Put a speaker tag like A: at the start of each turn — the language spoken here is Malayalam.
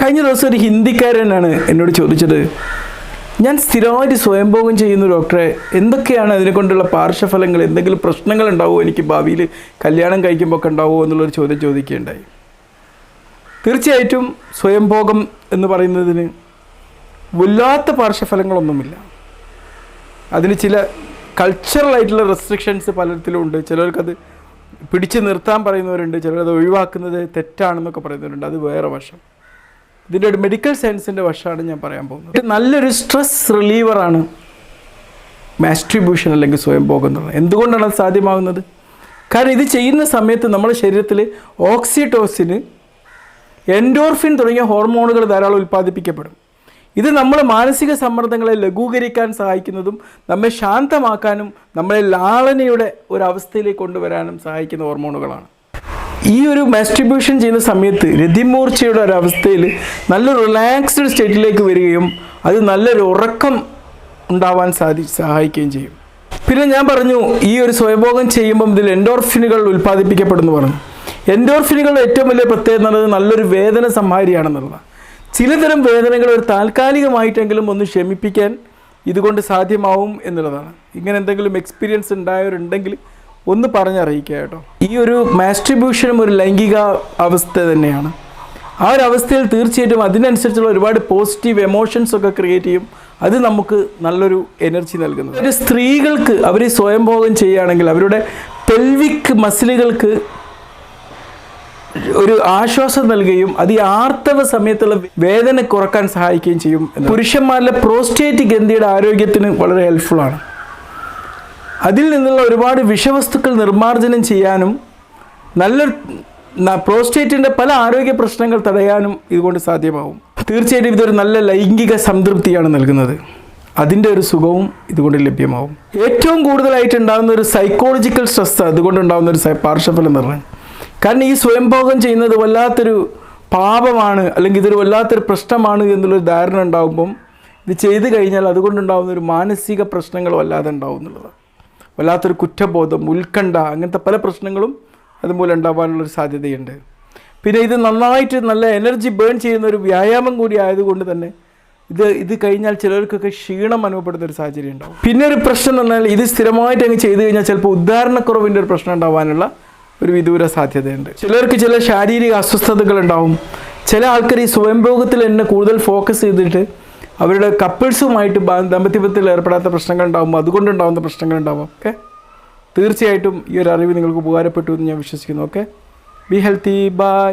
A: കഴിഞ്ഞ ദിവസം ഒരു ഹിന്ദിക്കാരനാണ് എന്നോട് ചോദിച്ചത്. ഞാൻ സ്ഥിരമായിട്ട് സ്വയംഭോഗം ചെയ്യുന്ന ഡോക്ടറെ എന്തൊക്കെയാണ് അതിനെ കൊണ്ടുള്ള പാർശ്വഫലങ്ങൾ എന്തെങ്കിലും പ്രശ്നങ്ങൾ ഉണ്ടാവുമോ എനിക്ക് ഭാവിയിൽ കല്യാണം കഴിക്കുമ്പോൾ ഒക്കെ ഉണ്ടാവുമോ എന്നുള്ളൊരു ചോദ്യം ചോദിക്കുകയുണ്ടായി. തീർച്ചയായിട്ടും സ്വയംഭോഗം എന്ന് പറയുന്നതിന് വല്ലാത്ത പാർശ്വഫലങ്ങളൊന്നുമില്ല. അതിന് ചില കൾച്ചറലായിട്ടുള്ള റെസ്ട്രിക്ഷൻസ് പലതരത്തിലും ഉണ്ട് ചിലർക്കത് പിടിച്ചു നിർത്താൻ പറയുന്നവരുണ്ട്. ചിലരത് ഒഴിവാക്കുന്നത് തെറ്റാണെന്നൊക്കെ പറയുന്നവരുണ്ട്. അത് വേറെ വശം. ഇതിന്റെ ഒരു മെഡിക്കൽ സയൻസിന്റെ വശമാണ് ഞാൻ പറയാൻ പോകുന്നത്. നല്ലൊരു സ്ട്രെസ് റിലീവറാണ് മാസ്ട്രിബ്യൂഷൻ അല്ലെങ്കിൽ സ്വയംഭോഗം എന്നുള്ളത്. എന്തുകൊണ്ടാണ് അത് സാധ്യമാകുന്നത്? കാരണം ഇത് ചെയ്യുന്ന സമയത്ത് നമ്മുടെ ശരീരത്തിൽ ഓക്സിറ്റോസിന് എൻഡോർഫിൻ തുടങ്ങിയ ഹോർമോണുകൾ ധാരാളം ഉൽപ്പാദിപ്പിക്കപ്പെടും. ഇത് നമ്മളെ മാനസിക സമ്മർദ്ദങ്ങളെ ലഘൂകരിക്കാൻ സഹായിക്കുന്നതും നമ്മെ ശാന്തമാക്കാനും നമ്മളെ ലാളനയുടെ ഒരു അവസ്ഥയിലേക്ക് കൊണ്ടുവരാനും സഹായിക്കുന്ന ഹോർമോണുകളാണ് ഈ ഒരു മാസ്ട്രിബ്യൂഷൻ ചെയ്യുന്ന സമയത്ത് രതിമൂർച്ചയുടെ ഒരവസ്ഥയിൽ നല്ല റിലാക്സ്ഡ് സ്റ്റേറ്റിലേക്ക് വരികയും അത് നല്ലൊരു ഉറക്കം ഉണ്ടാവാൻ സാധി സഹായിക്കുകയും ചെയ്യും. പിന്നെ ഞാൻ പറഞ്ഞു ഈ ഒരു സ്വയംഭോഗം ചെയ്യുമ്പം ഇതിൽ എൻഡോർഫിനുകൾ ഉൽപ്പാദിപ്പിക്കപ്പെടുന്നു പറഞ്ഞു. എൻഡോർഫിനുകളുടെ ഏറ്റവും വലിയ പ്രത്യേകത എന്ന് പറയുന്നത് നല്ലൊരു വേദന സംഹാരിയാണെന്നുള്ളതാണ്. ചിലതരം വേദനകൾ ഒരു താൽക്കാലികമായിട്ടെങ്കിലും ഒന്ന് ക്ഷമിപ്പിക്കാൻ ഇതുകൊണ്ട് സാധ്യമാവും എന്നുള്ളതാണ്. ഇങ്ങനെ എന്തെങ്കിലും എക്സ്പീരിയൻസ് ഉണ്ടായവരുണ്ടെങ്കിൽ ഒന്ന് പറഞ്ഞറിയിക്കുക കേട്ടോ. ഈ ഒരു മാസ്ട്രിബ്യൂഷനും ഒരു ലൈംഗിക അവസ്ഥ തന്നെയാണ്. ആ ഒരു അവസ്ഥയിൽ തീർച്ചയായിട്ടും അതിനനുസരിച്ചുള്ള ഒരുപാട് പോസിറ്റീവ് എമോഷൻസ് ഒക്കെ ക്രിയേറ്റ് ചെയ്യും. അത് നമുക്ക് നല്ലൊരു എനർജി നൽകുന്നു ഒരു സ്ത്രീകൾക്ക് അവർ സ്വയംഭോഗം ചെയ്യുകയാണെങ്കിൽ അവരുടെ പെൽവിക് മസിലുകൾക്ക് ഒരു ആശ്വാസം നൽകുകയും അത് ഈ ആർത്തവ സമയത്തുള്ള വേദന കുറയ്ക്കാൻ സഹായിക്കുകയും ചെയ്യും. പുരുഷന്മാരിലെ പ്രോസ്റ്റേറ്റ് ഗ്രന്ഥിയുടെ ആരോഗ്യത്തിന് വളരെ ഹെൽപ്ഫുള്ളാണ് അതിൽ നിന്നുള്ള ഒരുപാട് വിഷവസ്തുക്കൾ നിർമ്മാർജനം ചെയ്യാനും നല്ല പ്രോസ്റ്റേറ്റിന്റെ പല ആരോഗ്യ പ്രശ്നങ്ങൾ തടയാനും ഇതുകൊണ്ട് സാധ്യമാവും. തീർച്ചയായിട്ടും ഇതൊരു നല്ല ലൈംഗിക സംതൃപ്തിയാണ് നൽകുന്നത്. അതിന്റെ ഒരു സുഖവും ഇതുകൊണ്ട് ലഭ്യമാവും. ഏറ്റവും കൂടുതലായിട്ട് ഉണ്ടാകുന്ന ഒരു സൈക്കോളജിക്കൽ സ്ട്രെസ് അതുകൊണ്ടുണ്ടാകുന്ന ഒരു പാർശ്വഫലം എന്ന് പറഞ്ഞാൽ കാരണം ഈ സ്വയംഭോഗം ചെയ്യുന്നത് വല്ലാത്തൊരു പാപമാണ് അല്ലെങ്കിൽ ഇതൊരു വല്ലാത്തൊരു പ്രശ്നമാണ് എന്നുള്ളൊരു ധാരണ ഉണ്ടാകുമ്പം ഇത് ചെയ്തു കഴിഞ്ഞാൽ അതുകൊണ്ടുണ്ടാകുന്ന ഒരു മാനസിക പ്രശ്നങ്ങൾ വല്ലാതെ ഉണ്ടാവും എന്നുള്ളതാണ്. വല്ലാത്തൊരു കുറ്റബോധം ഉത്കണ്ഠ അങ്ങനത്തെ പല പ്രശ്നങ്ങളും അതുമൂലം ഉണ്ടാവാനുള്ളൊരു സാധ്യതയുണ്ട്. പിന്നെ ഇത് നന്നായിട്ട് നല്ല എനർജി ബേൺ ചെയ്യുന്ന ഒരു വ്യായാമം കൂടി ആയതുകൊണ്ട് തന്നെ ഇത് ഇത് കഴിഞ്ഞാൽ ചിലർക്കൊക്കെ ക്ഷീണം അനുഭവപ്പെടുന്ന ഒരു സാഹചര്യം ഉണ്ടാവും. പിന്നെ ഒരു പ്രശ്നം എന്ന് പറഞ്ഞാൽ ഇത് സ്ഥിരമായിട്ട് അങ്ങ് ചെയ്തു കഴിഞ്ഞാൽ ചിലപ്പോൾ ഉദ്ധാരണക്കുറവിന്റെ ഒരു പ്രശ്നം ഉണ്ടാവാനുള്ള ഒരു വിദൂര സാധ്യതയുണ്ട്. ചിലർക്ക് ചില ശാരീരിക അസ്വസ്ഥതകൾ ഉണ്ടാവും. ചില ആൾക്കാർ ഈ സ്വയംഭോഗത്തിൽ തന്നെ കൂടുതൽ ഫോക്കസ് ചെയ്തിട്ട് അവരുടെ കപ്പിൾസുമായിട്ട് ദാമ്പത്യത്തിൽ ഏർപ്പെടാത്ത പ്രശ്നങ്ങൾ ഉണ്ടാകുമ്പോൾ അതുകൊണ്ടുണ്ടാകുന്ന പ്രശ്നങ്ങൾ ഉണ്ടാവും ഓക്കെ തീർച്ചയായിട്ടും ഈ ഒരു അറിവ് നിങ്ങൾക്ക് ഉപകാരപ്പെട്ടു എന്ന് ഞാൻ വിശ്വസിക്കുന്നു ഓക്കെ ബി ഹെൽത്തി ബൈ